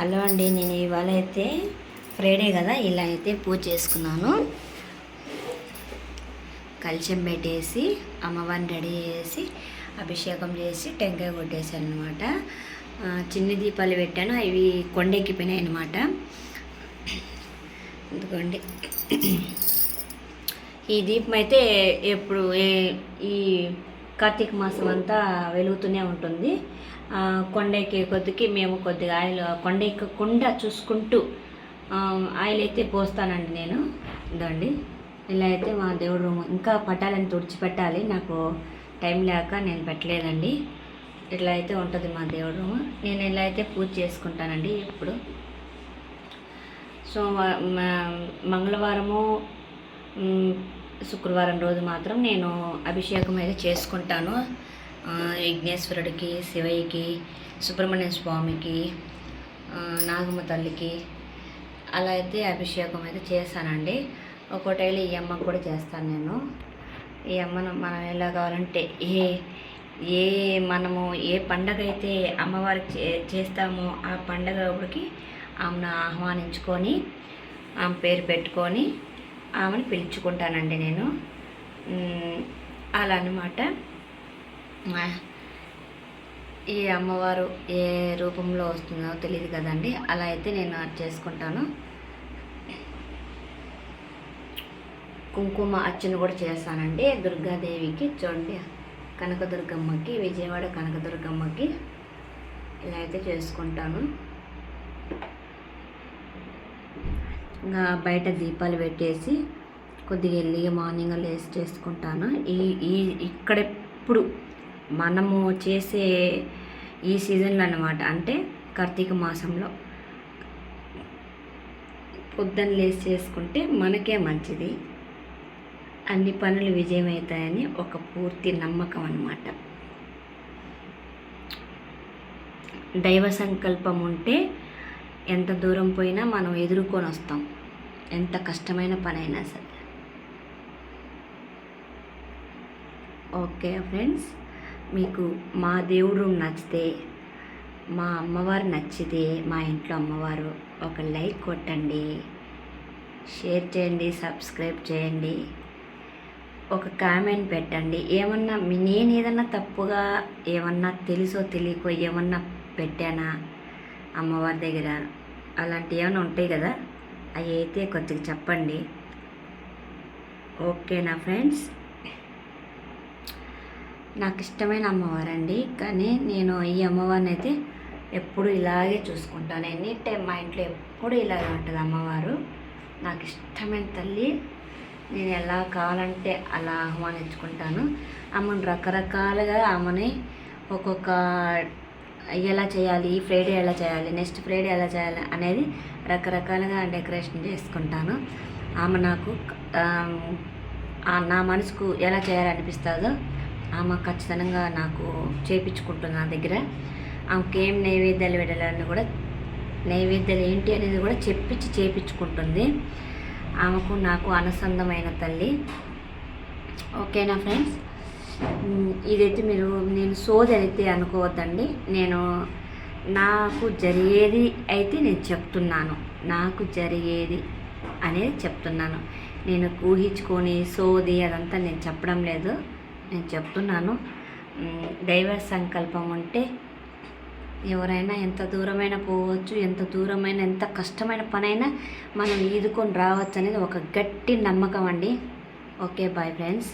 Hello అండి నేను ఇవాళ అయితే ఫ్రైడే కదా ఇలా అయితే పూజ చేసుకున్నాను. కలశం పెట్టేసి అమ్మవారిని రెడీ చేసి అభిషేకం చేసి టెంకాయ కొట్టేసాను అనమాట చిన్ని దీపాలు పెట్టాను అవి కొండెక్కిపోయినాయి అనమాట ఎందుకండి ఈ దీపం అయితే ఎప్పుడు ఏ- ఈ కార్తీక మాసం అంతా వెలుగుతూనే ఉంటుంది. కొండ ఎక్కే కొద్దికి మేము కొద్దిగా ఆయిల్ కొండ ఎక్కకుండా చూసుకుంటూ ఆయిల్ అయితే పోస్తానండి నేను. ఇదండి ఇలా అయితే మా దేవుడు రూమ్. ఇంకా పట్టాలని తుడిచిపెట్టాలి. నాకు టైం లేక నేను పెట్టలేదండి. ఇట్లా అయితే ఉంటుంది మా దేవుడు రూమ్. నేను ఇలా అయితే పూజ చేసుకుంటానండి ఇప్పుడు. సో మంగళవారము శుక్రవారం రోజు మాత్రం నేను అభిషేకం అయితే చేసుకుంటాను. విఘ్నేశ్వరుడికి శివయ్యకి సుబ్రహ్మణ్య స్వామికి నాగమ్మ తల్లికి అలా అయితే అభిషేకం అయితే చేస్తానండి ఒక్కోటైలు ఈ అమ్మకు కూడా చేస్తాను నేను. ఈ అమ్మను మనం ఎలా కావాలంటే ఏ ఏ మనము ఏ పండగ అయితే అమ్మవారికి చే- చేస్తామో ఆ పండగ అప్పటికి ఆమెను ఆహ్వానించుకొని ఆమె పేరు పెట్టుకొని ఆమెను పిలుచుకుంటానండి నేను. అలా అనమాట ఈ అమ్మవారు ఏ రూపంలో వస్తుందో తెలియదు కదండి. అలా అయితే నేను చేసుకుంటాను. కుంకుమ అర్చన కూడా చేస్తానండి. దుర్గాదేవికి చూడండి కనకదుర్గమ్మకి విజయవాడ కనకదుర్గమ్మకి ఇలా అయితే చేసుకుంటాను. ఇంకా బయట దీపాలు పెట్టేసి కొద్దిగా వెళ్ళి మార్నింగ్ లేసి చేసుకుంటాను. ఈ ఈ ఇక్కడెప్పుడు మనము చేసే ఈ సీజన్లో అన్నమాట. అంటే కార్తీక మాసంలో పొద్దున్న లేసి చేసుకుంటే మనకే మంచిది. అన్ని పనులు విజయమవుతాయని ఒక పూర్తి నమ్మకం అన్నమాట. దైవ సంకల్పం ఉంటే ఎంత దూరం పోయినా మనం ఎదుర్కొని వస్తాం. ఎంత కష్టమైన పనైనా సరే. ఓకే ఫ్రెండ్స్ మీకు మా దేవుడు నచ్చితే మా అమ్మవారు నచ్చితే మా ఇంట్లో అమ్మవారు ఒక లైక్ కొట్టండి షేర్ చేయండి సబ్స్క్రైబ్ చేయండి ఒక కామెంట్ పెట్టండి. ఏమన్నా మీ- నేను ఏదన్నా తప్పుగా ఏమన్నా తెలుసో తెలియకో ఏమన్నా పెట్టానా అమ్మవారి దగ్గర? అలాంటివి ఏమైనా ఉంటాయి కదా అవి అయితే కొద్దిగా చెప్పండి. ఓకేనా ఫ్రెండ్స్? నాకు ఇష్టమైన అమ్మవారండి కానీ నేను ఈ అమ్మవారిని అయితే ఎప్పుడు ఇలాగే చూసుకుంటాను. ఎనీ టైం మా ఇంట్లో ఎప్పుడు ఇలాగే ఉంటుంది అమ్మవారు. నాకు ఇష్టమైన తల్లి నేను ఎలా కావాలంటే అలా ఆహ్వానించుకుంటాను. అమ్మని రకరకాలుగా ఆమెని ఒక్కొక్క ఎలా చేయాలి? ఈ ఫ్రైడే ఎలా చేయాలి? నెక్స్ట్ ఫ్రైడే ఎలా చేయాలి? అనేది రకరకాలుగా డెకరేషన్ చేసుకుంటాను. ఆమె నాకు నా మనసుకు ఎలా చేయాలనిపిస్తుందో ఆమె ఖచ్చితంగా నాకు చేపించుకుంటుంది నా దగ్గర. ఆమెకి ఏం నైవేద్యాలు పెట్టాలని కూడా నైవేద్యాలు ఏంటి అనేది కూడా చెప్పించి చేపించుకుంటుంది. ఆమెకు నాకు అనుసంధమైన తల్లి. ఓకేనా ఫ్రెండ్స్? ఇదైతే మీరు నేను సోది అయితే అనుకోవద్దండి. నేను నాకు జరిగేది అయితే నేను చెప్తున్నాను. నాకు జరిగేది అనేది చెప్తున్నాను. నేను ఊహించుకొని సోది అదంతా నేను చెప్పడం లేదు. నేను చెప్తున్నాను. దైవ సంకల్పం ఉంటే ఎవరైనా ఎంత దూరమైన పోవచ్చు ఎంత దూరమైన ఎంత కష్టమైన పనైనా మనం ఈదుకొని రావచ్చు అనేది ఒక గట్టి నమ్మకం అండి. Okay bye friends.